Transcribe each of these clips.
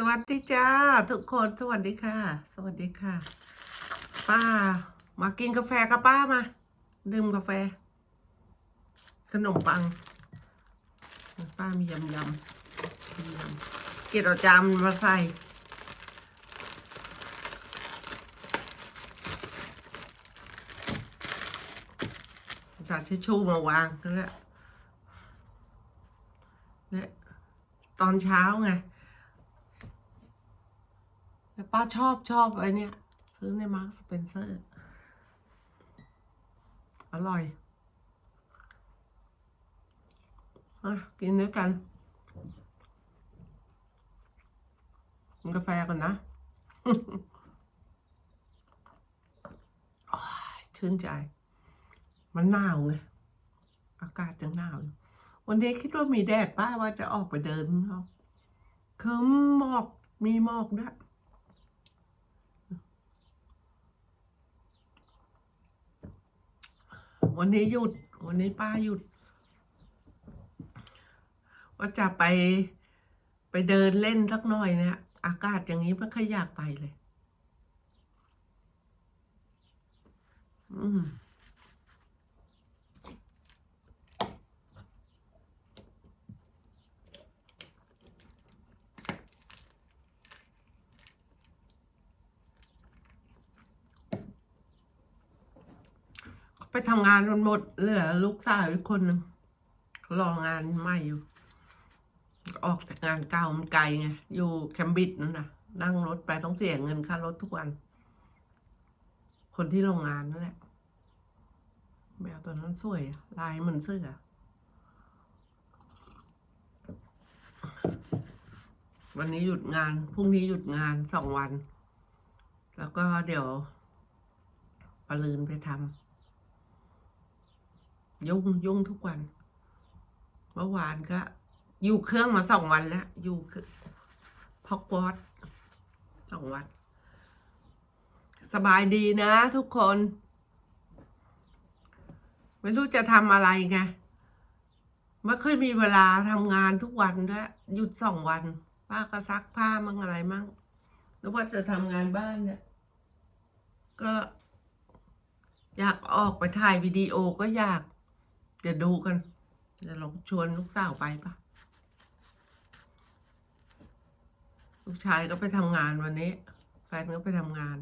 สวัสดีจ้าทุกคนสวัสดีค่ะ สวัสดีค่ะ ป้า มากินกาแฟกับป้ามา ดื่มกาแฟ ขนมปัง ป้ามียำยำยำเกล็ดเอาจามมาใส่กาทิชชู่มาวางก็แล้วเนี่ยตอนเช้าไง ป้าชอบชอบไอ้เนี่ยซื้อในมาร์คสเปนเซอร์ อร่อยอะกินด้วยกันกินกาแฟก่อนนะชื่นใจ มันหนาวไง อากาศยังหนาว วันนี้คิดว่ามีแดดป้าว่าจะออกไปเดินข้าคือหมอกมีหมอกด้วย วันนี้หยุด วันนี้ป้าหยุดว่าจะไปไปเดินเล่นสักหน่อยเนี่ยอากาศอย่างนี้ไม่ค่อยอยากไปเลย อืม ไปทำงานมันหมดเหลือลูกสาวอีกคนหนึ่งรองานใหม่อยู่ ออกจากงานเก่ามันไกลไงอยู่แคมบริดนั่นนะนั่งรถไปต้องเสียเงินค่ารถทุกวัน คนที่โรงงานนั่นแหละแมวตัวนั้นสวย ลายเหมือนเสื้อวันนี้หยุดงาน พรุ่งนี้หยุดงานสองวัน แล้วก็เดี๋ยวปลืนไปทำ ยุ่งยุ่งทุกวันเมื่อวานก็ อยู่เครื่องมาสองวันแล้ว อยู่พอกวอดสองวัน สบายดีนะทุกคน ไม่รู้จะทำอะไรไงไม่ค่อยมีเวลาทำงานทุกวันด้วย หยุดสองวัน ป้าก็ซักผ้ามั่งอะไรมั่งหรือว่าจะทำงานบ้านเนี่ยก็อยากออกไปถ่ายวิดีโอก็อยาก เดี๋ยวดูกัน จะลองชวนลูกสาวไปปะลูกชายก็ไปทำงานวันนี้ แฟนก็ไปทำงาน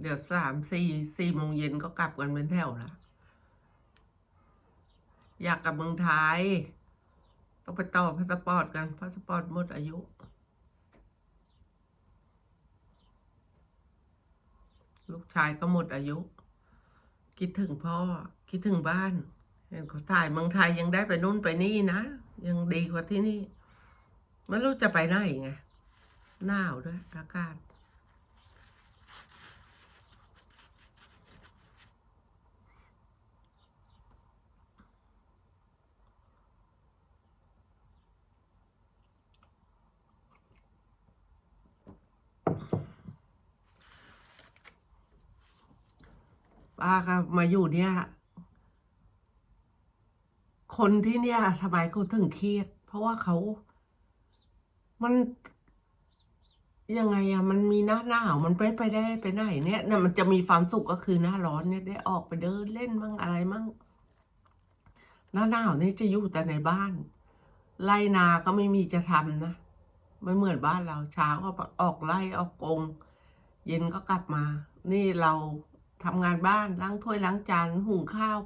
เดี๋ยวสามสี่สี่โมงเย็นก็กลับกันเป็นแถวละอยากกลับเมืองไทยต้องไปต่อพาสปอร์ตกันพาสปอร์ตหมดอายุ ลูกชายก็หมดอายุ คิดถึงพ่อ คิดถึงบ้าน เขาถ่ายเมืองไทยยังได้ไปนู่นไปนี่นะ ยังดีกว่าที่นี่ไม่รู้จะไปไหนไงหนาวด้วยอากาศป้าก็มาอยู่เนี่ย คนที่เนี่ยทำไมเขาถึงเครียด เพราะว่าเขา มันยังไงอะมันมีหน้าหนาวมันไปไปได้ไปไหนเนี่ยนี่ยมันจะมีความสุขก็คือหน้าร้อนเนี่ยได้ออกไปเดินเล่นมั่งอะไรมั่งหน้าหนาวนี่จะอยู่แต่ในบ้านไล่นาก็ไม่มีจะทำนะไม่เหมือนบ้านเราเช้าก็ออกไล่ออกกง เย็นก็กลับมา นี่เราทำงานบ้านล้างถ้วยล้างจานหุงข้าว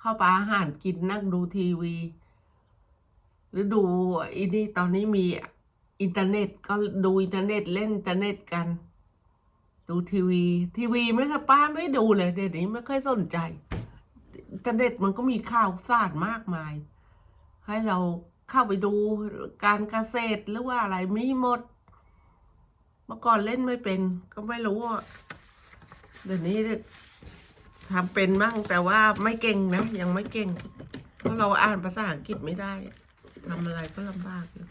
ข้าวปลาอาหารกินนั่งดูทีวี หรือดูอีนี่ตอนนี้มีอินเทอร์เน็ตก็ดูอินเทอร์เน็ตเล่นอินเทอร์เน็ตกัน ดูทีวี ทีวีไม่ค่ะป้าไม่ดูเลยเดี๋ยวนี้ไม่ค่อยสนใจอินเทอร์เน็ตมันก็มีข่าวสารมากมาย ให้เราเข้าไปดูการเกษตรหรือว่าอะไรมีหมด เมื่อก่อนเล่นไม่เป็น ก็ไม่รู้อะเดี๋ยวนี้ ทำเป็นบ้างแต่ว่าไม่เก่งนะยังไม่เก่ง เพราะเราอ่านภาษาอังกฤษไม่ได้ทำอะไรก็ลำบากอยู่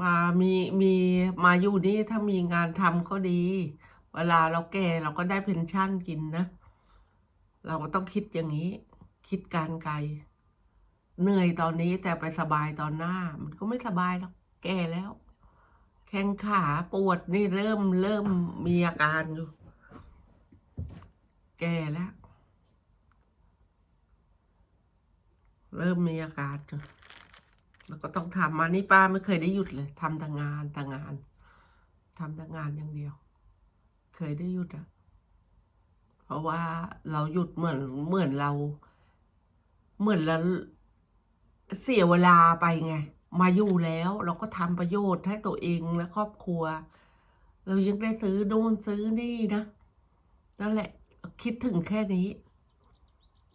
มามีมีมาอยู่นี่ถ้ามีงานทำก็ดี เวลาเราแก่เราก็ได้เพนชั่นกินนะ เราก็ต้องคิดอย่างนี้ คิดการไกล เหนื่อยตอนนี้แต่ไปสบายตอนหน้า มันก็ไม่สบายหรอกแก่แล้ว แข้งขาปวดนี่เริ่มเริ่มมีอาการอยู่ แก่แล้ว เริ่มมีอาการอยู่แล้วก็ต้องทำมานี่ป้าไม่เคยได้หยุดเลยทำแต่งานแต่งานทำแต่งานอย่างเดียว เคยได้หยุดอะเพราะว่าเราหยุดเหมือนเหมือนเรา เหมือนเราเสียเวลาไปไง มาอยู่แล้ว เราก็ทำประโยชน์ให้ตัวเองและครอบครัว เรายังได้ซื้อโน่นซื้อนี่นะนั่นแหละ คิดถึงแค่นี้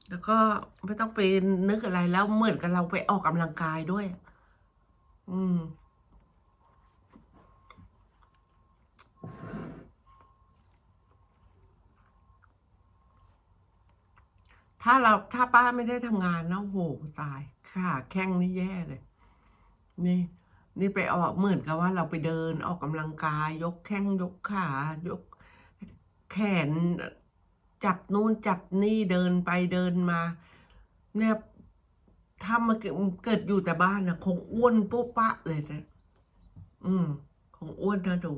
แล้วก็ไม่ต้องไปนึกอะไรแล้วเหมือนกับเราไปออกกำลังกายด้วย อืมถ้าเราถ้าป้าไม่ได้ทำงานนะโหตายขาแข้งนี่แย่เลย นี่นี่ไปออกเหมือนกับว่าเราไปเดินออกกำลังกาย ยกแข้งยกขายกแขน จับนู่นจับนี่เดินไปเดินมา เนี่ยถ้ามาเกิดเกิดอยู่แต่บ้านนะคงอ้วนปุ๊บปะเลยนะอืม คงอ้วนนะดู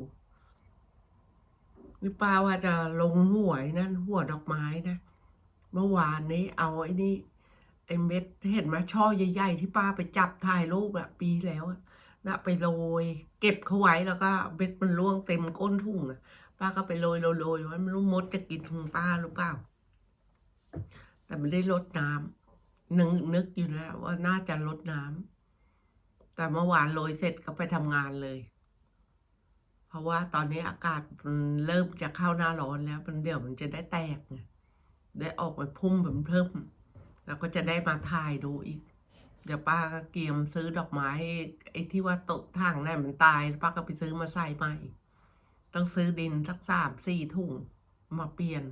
นี่ป้าว่าจะลงหวยนั่นหัวดอกไม้นะ เมื่อวานนี้เอาไอ้นี่ ไอ้เม็ดเห็นไหมช่อใหญ่ๆ ที่ป้าไปจับถ่ายรูปอะปีแล้วอะนะไปโรย เก็บเขาไว้แล้วก็เม็ดมันร่วงเต็มก้นถุงอะป้าก็ไปโรยโรยโรยไว้ไม่รู้มดจะกินถุงป้าหรือเปล่า แต่ไม่ได้ลดน้ำนึกนึกอยู่แล้วว่าน่าจะลดน้ำแต่เมื่อวานโรยเสร็จก็ไปทำงานเลย เพราะว่าตอนนี้อากาศมันเริ่มจะเข้าหน้าร้อนแล้ว มันเดี๋ยวมันจะได้แตกไงได้ออกไปพุ่มเพิ่มๆ แล้วก็จะได้มาถ่ายดูอีก เดี๋ยวป้าก็เกียมซื้อดอกไม้ไอ้ที่ว่าตกทางนั่นมันตายป้าก็ไปซื้อมาใส่ใหม่ต้องซื้อดินสักสามสี่ถุงมาเปลี่ยน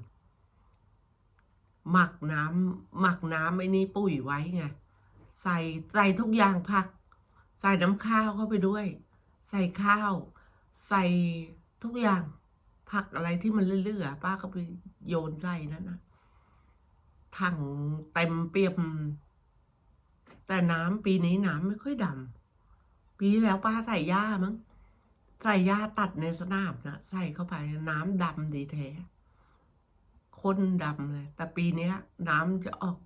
หมักน้ำหมักน้ำไอ้นี่ปุ๋ยไว้ไงใส่ใส่ทุกอย่างผัก ใส่น้ำข้าวเข้าไปด้วย ใส่ข้าว ใส่ทุกอย่างผักอะไรที่มันเหลือๆป้าก็ไปโยนใส่นั่นนะ ถังเต็มเปี่ยม แต่น้ำปีนี้น้ำไม่ค่อยดำปีแล้วป้าใส่หญ้ามั้งใส่หญ้าตัดในสนามนะใส่เข้าไปน้ำดำดีแท้ข้นดำเลย แต่ปีนี้น้ำจะออก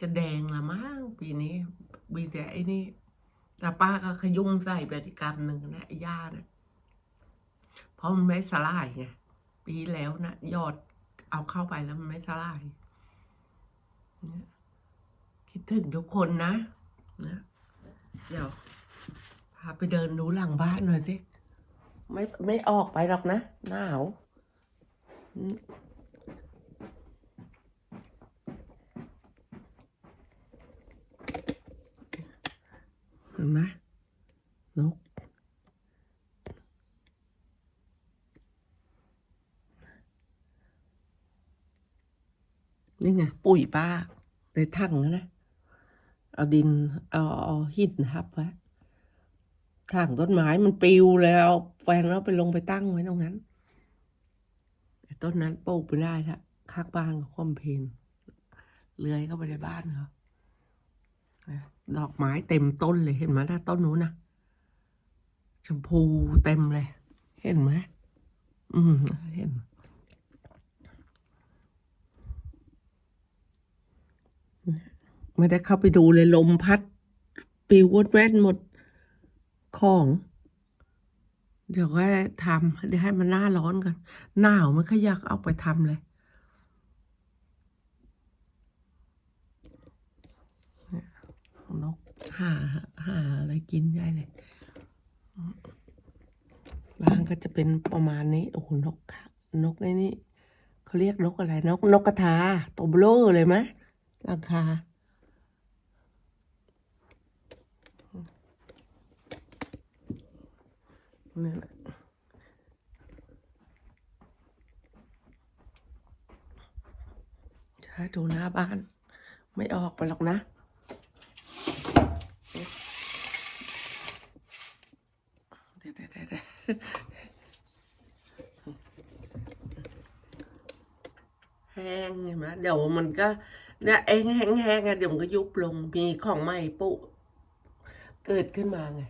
จะแดงละมั้งปีนี้มีแต่ไอ้นี่ แต่ป้าก็ขยุ่มใส่ไปอีกรรมหนึ่งนะไอ้หญ้านะเพราะมันไม่สลายไงปีแล้วนะยอด เอาเข้าไปแล้วมันไม่สลายคิดถึงทุกคนนะนะเดี๋ยวพาไปเดินดูหลังบ้านหน่อยสิ ไม่ไม่ออกไปหรอกนะ หนาวมเห็นไหมนก นี่ไงปุ๋ยป้าในถังนะนะ เอาดิน เอาเอาหินทับไว้ถังต้นไม้มันปลิวแล้วแฟนเราไปลงไปตั้งไว้ตรงนั้นไอ้ต้นนั้นปลูกไม่ได้ละข้างบ้านเขาคอมเพลนเลื้อยเข้าไปในบ้านเขานะดอกไม้เต็มต้นเลยเห็นไหมนะต้นนู้นนะชมพูเต็มเลย เห็นไหมอืมเห็น ไม่ได้เข้าไปดูเลยลมพัดปลิววดแว่นหมดของ เดี๋ยวก็ทำเดี๋ยวให้มันหน้าร้อนกันหนาวมันก็อยากเอาไปทำเลยนกหาหาอะไรกินได้เลยบานก็จะเป็นประมาณนี้โอ้โหนกนกไอ้นี่เขาเรียกนกอะไร นกนกกระทาตัวเบลอเลยไหมราคา นี่แหละถ้าดูหน้าบ้าน ไม่ออกไปหรอกนะเดี๋ยวเดี๋ยวเดี๋ยวแห้งเห็นไหมเดี๋ยวมันก็เนี่ยเองแห้งๆอะเดี๋ยวมันก็ยุบลงมีของใหม่ปุเกิดขึ้นมาไง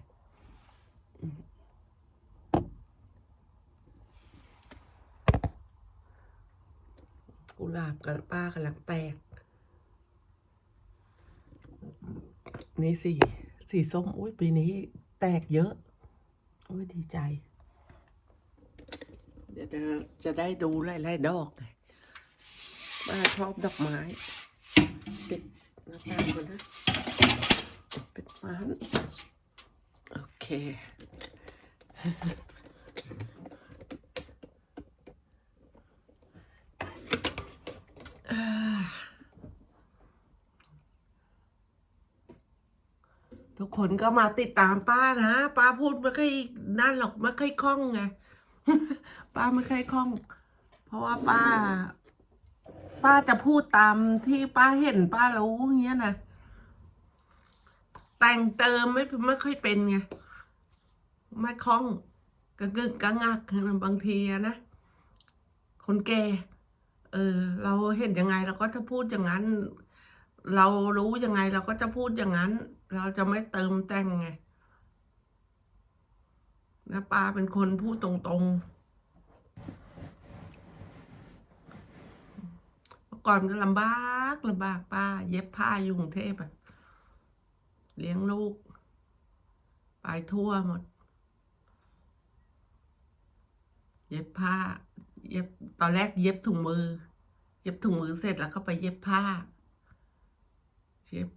กุหลาบกับป้ากำลังแตก นี่สีสีส้มอุ้ยปีนี้แตกเยอะ อุ้ยดีใจ เดี๋ยวจะจะได้ดูไล่ๆดอกไงป้าชอบดอกไม้ปิดหน้าต่างก่อนนะปิดฟ้านโอเค ทุกคนก็มาติดตามป้านะป้าพูดไม่ค่อยนั่นหรอกไม่ค่อยคล่องไงป้าไม่ค่อยคล่อง เพราะว่าป้า ป้าจะพูดตามที่ป้าเห็นป้ารู้อย่างเงี้ยนะแต่งเติมไม่ไม่ค่อยเป็นไงไม่คล่องกระกึกกระงักบางทีนะคนแก่เออ เราเห็นยังไงเราก็จะพูดอย่างนั้น เรารู้ยังไงเราก็จะพูดอย่างนั้น เราจะไม่เติมแต่งไงนะป้าเป็นคนพูดตรงๆเมื่อก่อนก็ลำบากลำบากป้า เย็บผ้าอยู่กรุงเทพอะเลี้ยงลูก ไปทั่วหมด เย็บผ้า เย็บตอนแรกเย็บถุงมือ เย็บถุงมือเสร็จแล้วก็ไปเย็บผ้า เย็บ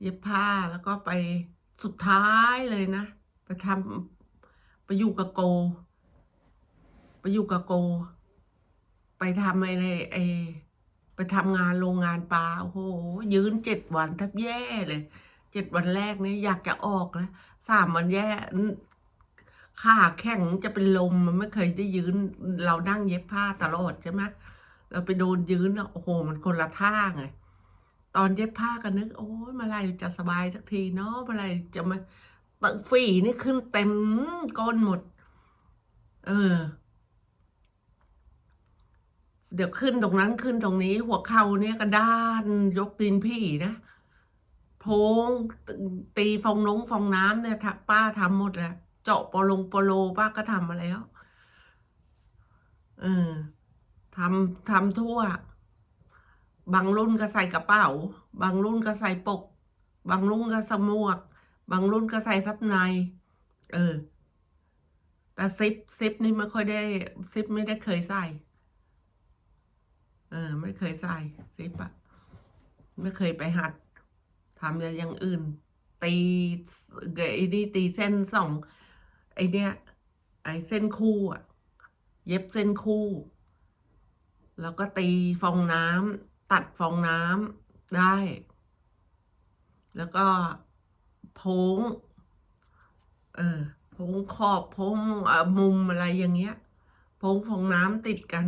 เย็บผ้าแล้วก็ไปสุดท้ายเลยนะ ไปทำไปอยู่กับโก ไปอยู่กับโก ไปทำอะไรไอไปทำงานโรงงานปลาโอ้โห ยืนเจ็ดวันแทบแย่เลยเจ็ดวันแรกนี่อยากจะออกแล้วสามวันแย่ขาแข็งจะเป็นลมมันไม่เคยได้ยืน เรานั่งเย็บผ้าตลอดใช่ไหมเราไปโดนยืนอะโอ้โหมันคนละท่าไง ตอนเย็บผ้าก็นึก โอ้ยเมื่อไรจะสบายสักทีเนาะเมื่อไรจะมาตะฝีนี่ขึ้นเต็มก้นหมด เออ เดี๋ยวขึ้นตรงนั้นขึ้นตรงนี้ หัวเข่าเนี่ยกระด้านยกตีนพี่นะโพงตีฟองน้งฟองน้ำเนี่ยถ้าป้าทำหมดแหละเจาะโปลงโปโลป้าก็ทำมาแล้ว เออทำทำทั่ว บางรุ่นก็ใส่กระเป๋า บางรุ่นก็ใส่ปก บางรุ่นก็สมวก บางรุ่นก็ใส่ทับใน เออ แต่ซิปซิปนี่ไม่ค่อยได้ซิปไม่ได้เคยใส่ เออ ไม่เคยใส่ซิปอะไม่เคยไปหัดทำอย่างอื่น ตีไอ้นี่ตีเส้นสองไอเนี้ยไอเส้นคู่อะเย็บเส้นคู่ แล้วก็ตีฟองน้ำ ตัดฟองน้ำได้ แล้วก็โพงเออโพงขอบโพงเออมุมอะไรอย่างเงี้ยโพงฟองน้ำติดกัน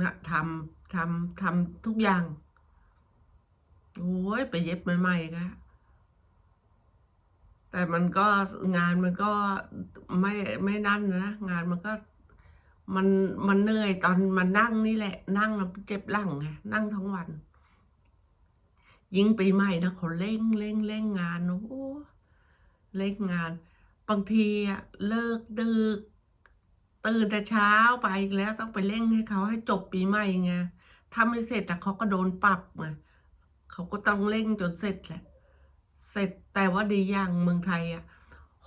นะทำทำทำทุกอย่าง โอ้ยไปเย็บใหม่ๆก็แต่มันก็งานมันก็ไม่ไม่นั่นนะ งานมันก็ มันมันเหนื่อยตอนมันนั่งนี่แหละ นั่งแล้วเจ็บหลังไงนั่งทั้งวัน ยิ่งปีใหม่นะเขาเร่งเร่งเร่งงานโอ้เร่งงาน บางทีอะเลิกดึกตื่นแต่เช้าไปอีกแล้วต้องไปเร่งให้เขาให้จบปีใหม่ไงถ้าไม่เสร็จอะเขาก็โดนปรับไงเขาก็ต้องเร่งจนเสร็จแหละ เสร็จแต่ว่าดีอย่างเมืองไทยอะ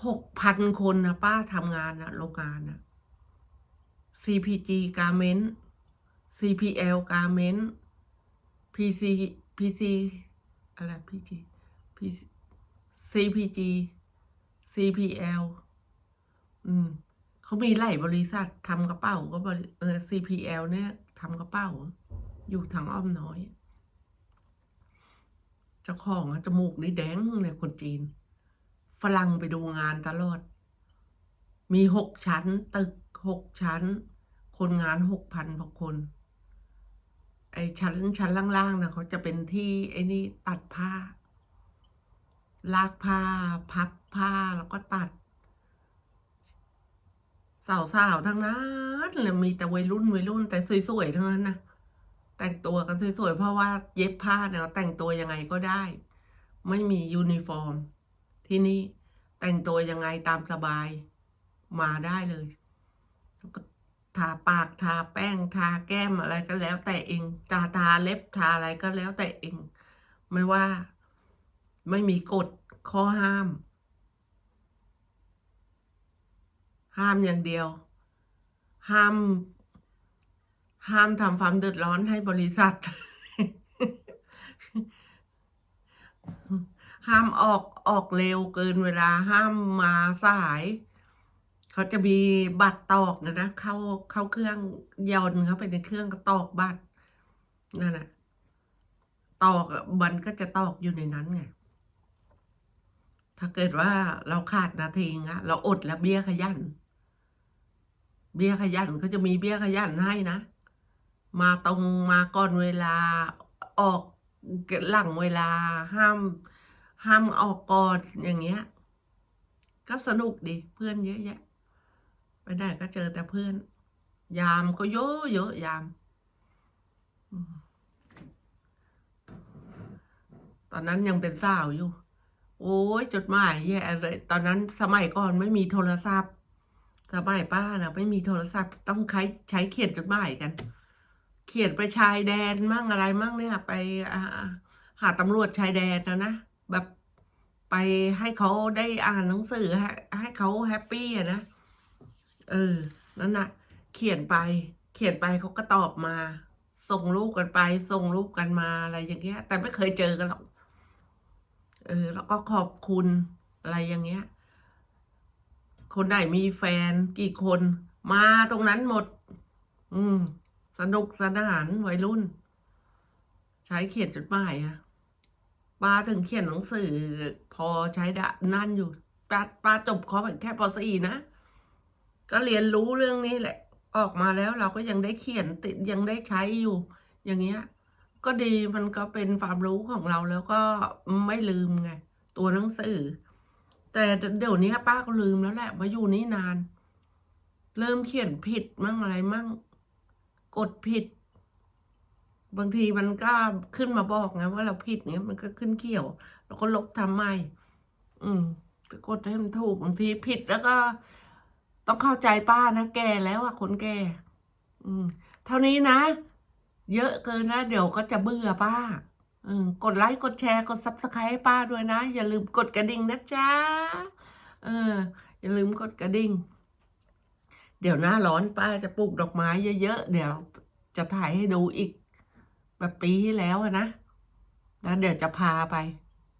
หกพันคนนะป้าทำงานนะโรงงานนะ CPG Garment CPL Garment PC PC อะไร PG PC CPG CPL อืมเขามีหลายบริษัททำกระเป๋าก็บริเออ CPL เนี่ยทำกระเป๋า อยู่ทางอ้อมน้อย เจ้าของอะจมูกนี่แดงเลยคนจีน ฝรั่งไปดูงานตลอด มีหกชั้นตึก หกชั้น คนงานหกพันกว่าคน ไอ้ชั้นชั้นล่างๆนะเขาจะเป็นที่ไอ้นี่ตัดผ้า ลากผ้า พับผ้าแล้วก็ตัดสาวๆทั้งนั้นเลยมีแต่วัยรุ่นวัยรุ่น แต่สวยๆทั้งนั้นนะแต่งตัวกันสวยๆเพราะว่าเย็บผ้าเนี่ยแต่งตัวยังไงก็ได้ ไม่มียูนิฟอร์ม ที่นี่แต่งตัวยังไงตามสบายมาได้เลย ทาปากทาแป้งทาแก้มอะไรก็แล้วแต่เองทาทาเล็บทาอะไรก็แล้วแต่เอง ไม่ว่าไม่มีกฎข้อห้าม ห้ามอย่างเดียว ห้าม ห้ามทำความเดือดร้อนให้บริษัท ห้ามออกออกเร็วเกินเวลาห้ามมาสาย เขาจะมีบัตรตอกนะนะเข้าเข้าเครื่องยนต์เข้าไปในเครื่องก็ตอกบัตรนั่นแหะตอกมันก็จะตอกอยู่ในนั้นไงถ้าเกิดว่าเราขาดนาทีอะเราอดแล้วเบี้ยขยัน เบี้ยขยันเขาจะมีเบี้ยขยันให้นะ มาตรงมาก่อนเวลาออกหลังเวลาห้าม ห้ามออกก่อนอย่างเงี้ย ก็สนุกดีเพื่อนเยอะแยะ ไปไหนก็เจอแต่เพื่อน ยามก็เยอะเยอะยาม ตอนนั้นยังเป็นสาวอยู่ โอ้ยจดหมายแย่เลย ตอนนั้นสมัยก่อนไม่มีโทรศัพท์ สมัยป้านะไม่มีโทรศัพท์ต้องใช้ใช้เขียนจดหมายกัน เขียนไปชายแดนมั่งอะไรมั่งเนี่ยไปหาตำรวจชายแดนนะนะแบบไปให้เขาได้อ่านหนังสือให้ให้เขาแฮปปี้อะนะ เออ นั่นน่ะเขียนไป เขียนไปเขาก็ตอบมา ส่งรูปกันไป ส่งรูปกันมาอะไรอย่างเงี้ย แต่ไม่เคยเจอกันหรอก เออ แล้วก็ขอบคุณอะไรอย่างเงี้ย คนไหนมีแฟนกี่คน มาตรงนั้นหมด อืม สนุกสนานวัยรุ่น ใช้เขียนจดหมายอะป้าถึงเขียนหนังสือ พอใช้ดะนั่นอยู่ป้าป้าจบเขาแค่ปสี่นะ ก็เรียนรู้เรื่องนี้แหละ ออกมาแล้วเราก็ยังได้เขียนติดยังได้ใช้อยู่ อย่างเงี้ย ก็ดีมันก็เป็นความรู้ของเราแล้วก็ไม่ลืมไง ตัวหนังสือ แต่เดี๋ยวนี้ป้าก็ลืมแล้วแหละมาอยู่นี่นาน เริ่มเขียนผิดมั่งอะไรมั่ง กดผิด บางทีมันก็ขึ้นมาบอกไงว่าเราผิดเงี้ยมันก็ขึ้นเขียว แล้วก็ลบทำใหม่อืมก็กดให้มันถูกบางทีผิดแล้วก็ ต้องเข้าใจป้านะแก่แล้วอะคนแก่อืม เท่านี้นะ เยอะเกินนะ เดี๋ยวก็จะเบื่อป้า อืม กดไลค์กดแชร์กดซับสไครต์ให้ป้าด้วยนะ อย่าลืมกดกระดิ่งนะจ๊ะเออ อย่าลืมกดกระดิ่ง เดี๋ยวหน้าร้อนป้าจะปลูกดอกไม้เยอะๆเดี๋ยวจะถ่ายให้ดูอีก แบบปีที่แล้วนะแล้วเดี๋ยวจะพาไป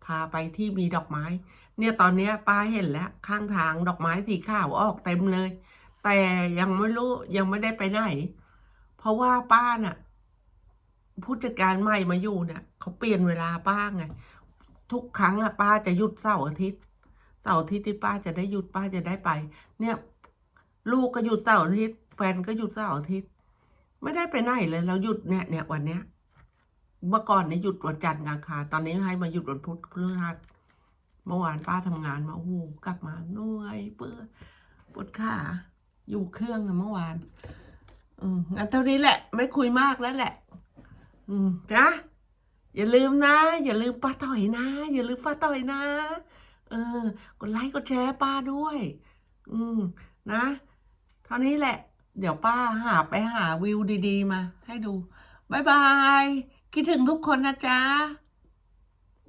พาไปที่มีดอกไม้ เนี่ยตอนนี้ป้าเห็นแล้ว ข้างทางดอกไม้สีขาวออกเต็มเลย แต่ยังไม่รู้ยังไม่ได้ไปไหน เพราะว่าป้าน่ะ ผู้จัดการใหม่มาอยู่เนี่ยเขาเปลี่ยนเวลาป้าไง ทุกครั้งอะป้าจะหยุดเสาร์อาทิตย์เสาร์อาทิตย์ที่ป้าจะได้หยุดป้าจะได้ไป เนี่ย ลูกก็หยุดเสาร์อาทิตย์แฟนก็หยุดเสาร์อาทิตย์ไม่ได้ไปไหนเลยเราหยุดเนี่ยเนี่ยวันเนี้ยเมื่อก่อนเนี่ยหยุดวันจันทร์กลางคาตอนนี้ให้มาหยุดวันพุธพฤหัส เมื่อวานป้าทำงานมาโอ้โหกลับมาเหนื่อยเปื่อปวดขาอยู่เครื่องนะเมื่อวาน อืมงั้นเท่านี้แหละ ไม่คุยมากแล้วแหละ อืมนะอย่าลืมนะ อย่าลืมป้าต่อยนะ อย่าลืมป้าต่อยนะ เออ กดไลค์กดแชร์ป้าด้วย อืมนะ เท่านี้แหละ เดี๋ยวป้าหาไปหาวิวดี ๆ มา ให้ดูบายบาย คิดถึงทุกคนนะจ๊ะ